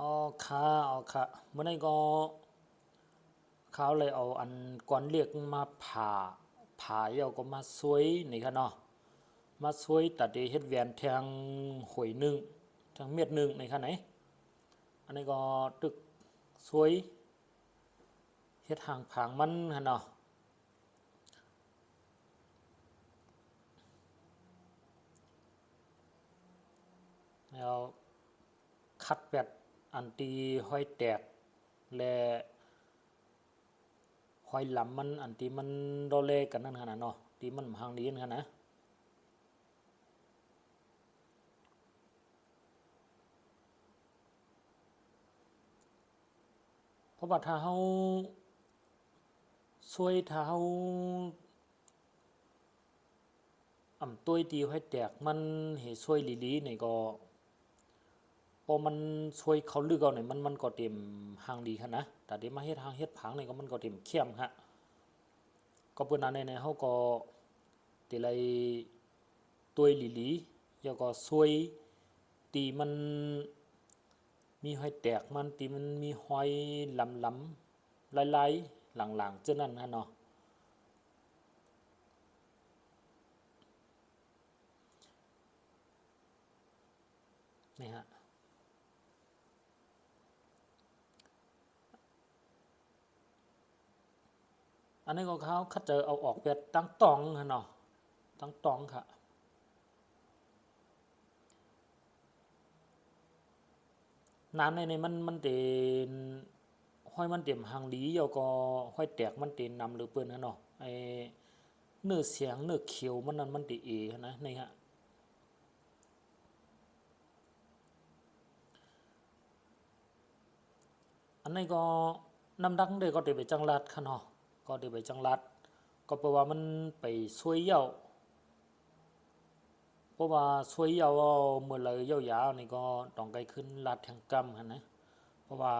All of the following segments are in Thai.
อ๋อค่ะอ๋อค่ะเมื่อไหร่ก็เขาเลยเอาอันก่อนเรียกมาผ่าผ่าเยาก็มาสวยนี่ค่ะเนาะมาสวยตัดเฮ็ดแหวนแทงหวยหนึ่งทางเม็ดหนึ่งนี่ค่ะไหนอันนี้ก็ตึกสวยเฮ็ดหางผางมันหั่นเนาะแล้วคัดแบต อันตีห้อยแตกและห้อยหลำมันอันที่มันโดเลกันนั่นขนาดเนาะที่มันห่างดีนั่นขนาดเพราะว่าถ้าเฮาช่วยถ้าเฮาอ่ำต้วยตีห้อยแตกมันให้ช่วยหลีๆนี่ก็ พอมันช่วยเขาลึกเอาเนี่ยมันมันก็เต็มหางดีค่ะนะแต่เดี๋ยวมาเฮ็ดหางเฮ็ดผังเนี่ยก็มันก็เต็มเข้มฮะก็เปิ้นอันในๆเฮาก็ติไลตัวยหลีๆแล้วก็ช่วยตีมันมีหอยแตกมันตีมันมีหอยลำๆลายๆหลังๆเจ้านั้นฮะเนาะนี่ฮะ อันนี้ก็เขาเขาจะเอาออกแบบตั้งตองฮะเนาะตั้งตองค่ะน้ำในในมันมันเต็นห้อยมันเต็มหางดีแล้วก็ห้อยแตกมันเต็นนำหรือเปิ้นฮะเนาะไอเนื้อเสียงเนื้อเขียวมันนั่นมันติเอฮะนะนี่ฮะอันนี้ก็น้ำดังเด้ก็ได้ไปจังลัดค่ะเนาะ ก็ได้ไปจังลัด ก็เพราะว่ามันไปช่วยเยาเพราะว่าช่วยเยาเมื่อเลยเยายาวนี่ก็ต้องไกลขึ้นลัดแห่งกรรมหั่นะเพราะว่า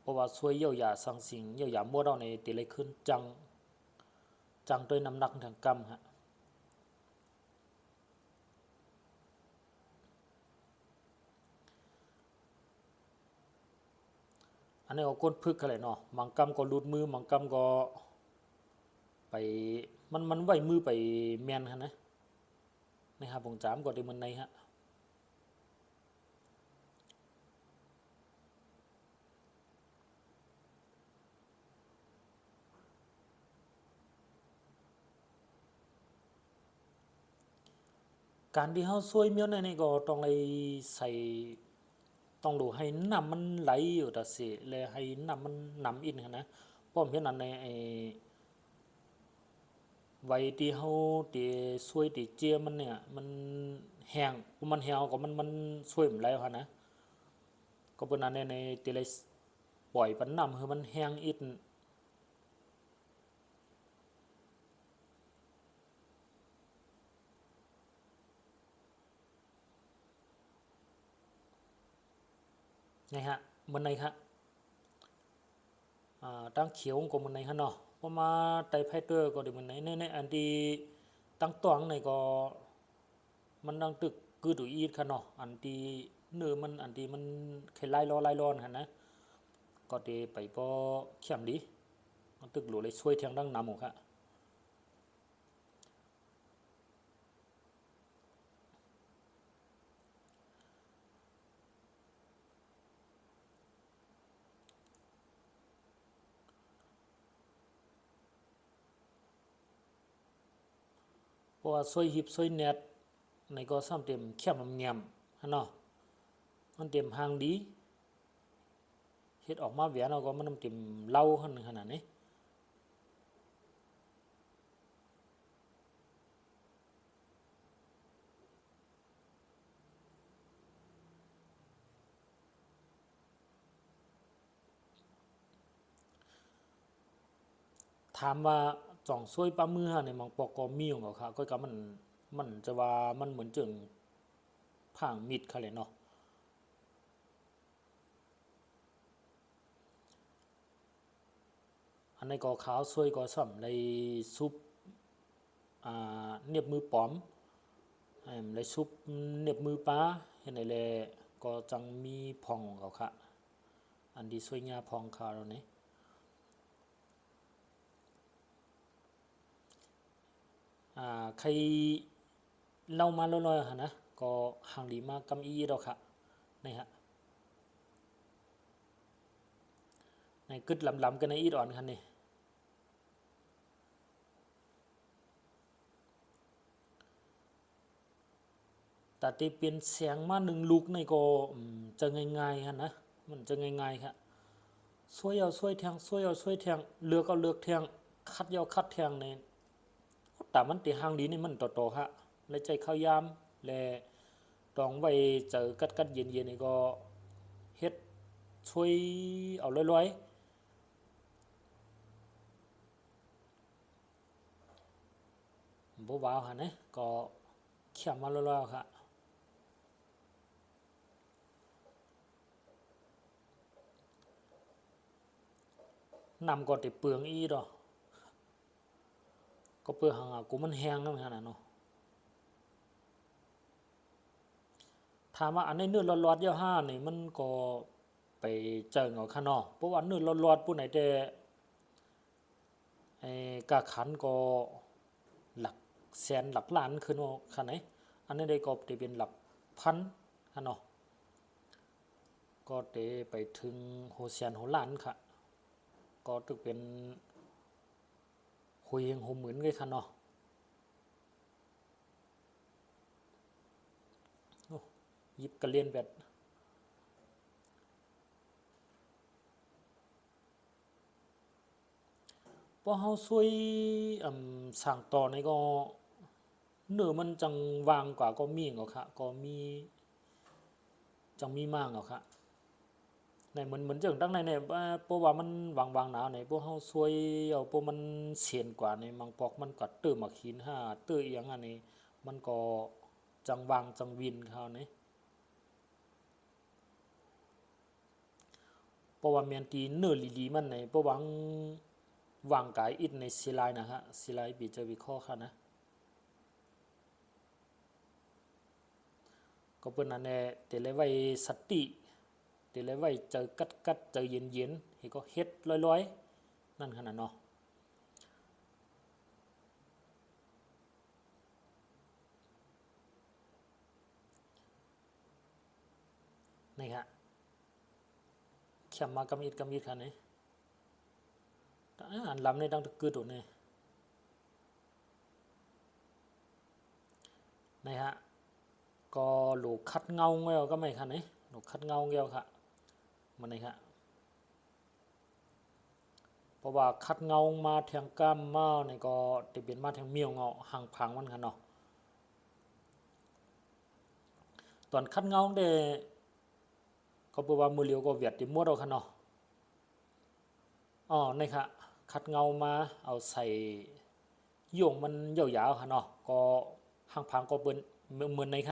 เพราะว่าช่วยเยายาสังสิงเยายามัวเราในติเลยขึ้นจังจังด้วยน้ำหนักทางกรรมฮะอันนี้ก็ก้นพึกอะไรเนาะบางกำก็หลุดมือบางกำก็ ไปมันมันไหวมือไปแมนฮะนะนะครับผมจามก็ได้มันในฮะการที่เฮาช่วยเมียวในนี่ก็ต้องไอ้ใส่ต้องดูให้น้ำมันไหลอยู่แต่สิเลยให้น้ำมันนำอินหั้นนะเพราะผมเห็นอันในไอ้ ไว้ที่เฮาที่ช่วยที่เจียมันเนี่ย มันแห้งมันแห้งก็มันมันช่วยมันไหลหั่นนะก็เป็นอันในในที่เลยปล่อยปันน้ำให้มันแห้งอิดนี่ฮะมันในฮะอ่าตั้งเขียวก็มันในฮะเนาะ พอมาไตไพเตอร์ก็เดี๋ยวมันในในในอันที่ตั้งตวงในก็มันดังตึกกือตุอีดค่ะเนาะอันที่เนื้อมันอันที่มันคล้ายๆล้อไล่ล้อนหั่นนะก็เดไปก็เข้มดีตึกหลัวเลยช่วยเทียงดังนำหมค่ะ เพราะว่าช่วยหิบช่วยแนตในก็ซ้ำเต็มเข้มลำเงียมฮะเนาะมันเต็มหางดีเฮ็ดออกมาแหวนเราก็มันเต็มเล่าหั่นขนาดนี้ถามว่า จ่องซ้วยปลามือในยมังปอกก็มีของเขาค่ะก็ก็มันมันจะว่ามันเหมือนจึงผ่างมิดค่ะเลยเนาะอันนี้ก็ขาวซ้วยก็สำในซุปอ่าเนียบมือปอมในซุปเนียบมือปลาเห็นไหนแลก็จังมีพองของเขาค่ะอันดีสวยงามพองคาเราเนี่ย อ่าใครเล่ามาลอยๆฮะนะก็ห่างดีมากกำอีดอกค่ะนี่ฮะในกึดลำๆกันในอีดอ่อนคันนี่แต่ที่เป็นเสียงมาหนึ่งลูกในก็จะง่ายๆฮะนะมันจะง่ายๆครับสวยเอาสวยแทงสวยเอาสวยแทงเลือกเอาเลือกแทงคัดเอาคัดแทงใน แต่มันตีหางดีนี่มันโตๆฮะและใจเข้ายามและต้องไว้เจอกัดกัดๆเย็นๆนี่ก็เฮ็ดช่วยเอาลอยๆบ่ว้าวฮะนะก็เขียมมาลอยๆค่ะนำก็ติเปลืองอีดอก ก็เปลือหางกูมันแห้งนำขนาดเนาะถามว่าอันในเนื้อร้อนๆเยี่ยวห้านี่มันก็ไปเจิงเอาข้างนอกเพราะว่าเนื้อร้อนๆผู้ไหนแต่ไอ้กาขันก็หลักแสนหลักล้านขึ้นเอาขนาดไหนอันนี้ได้ก็จะเป็นหลักพันข้างนอกก็เตไปถึงโหแสนโหล้านค่ะ ก็ตึกเป็น หุยเฮงโหหมื่นเลยค่ะเนาะยิบกระเลียนแบบพอเฮาช่วยสร้างต่อในก็เนื้อมันจังวางกว่าก็มีเหรอค่ะก็มีจังมีมากเหรอค่ะ ในเหมือนเหมือนจังตั้งในเนี่ยเพราะว่ามันวางวางหนาวในพวกเฮาช่วยเอาพวกมันเสียนกว่าในมังปอกมันก็ตื้อมาขีนห้าตื้ออียงอันนี้มันก็จังวางจังวินเขาเนี่เพราะว่าแมนตีเนื้อลีๆมันในเพราะวังวางกายอิดในศิลายนะฮะศิลายบีจะวิเคราะห์ค่ะนะก็เป็นอันแน่เตเลยไว้สติ ตเลยไว้เจอกัดกัดเจอเย็นเย็นๆให้ก็เฮ็ดลอยๆนั่นขนาดเนาะนี่ฮะเขียมมากำอิดกำอิดคันนี้อ่านลำในดังตะกือตัวนี้นี่ฮะก็หลูกคัดเงาเงี้ยก็ไม่คันนี้หลูกคัดเงาเงี้ยค่ะ มันนี่ฮะเพราะว่าคัดเงามาแทงก้ามมาเนี่ยก็จะเป็นมาแทงเมียวเงาห่างพังมันคันเนาะตอนคัดเงาเดก็แปลว่ามือเหลียวก็เวียดติมวเอาค่ะเนาะอ๋อนี่ค่ะคัดเงามาเอาใส่โยงมันยาวๆค่ะเนาะก็ห่างพังก็เปิ้นเหมือนในค่ะ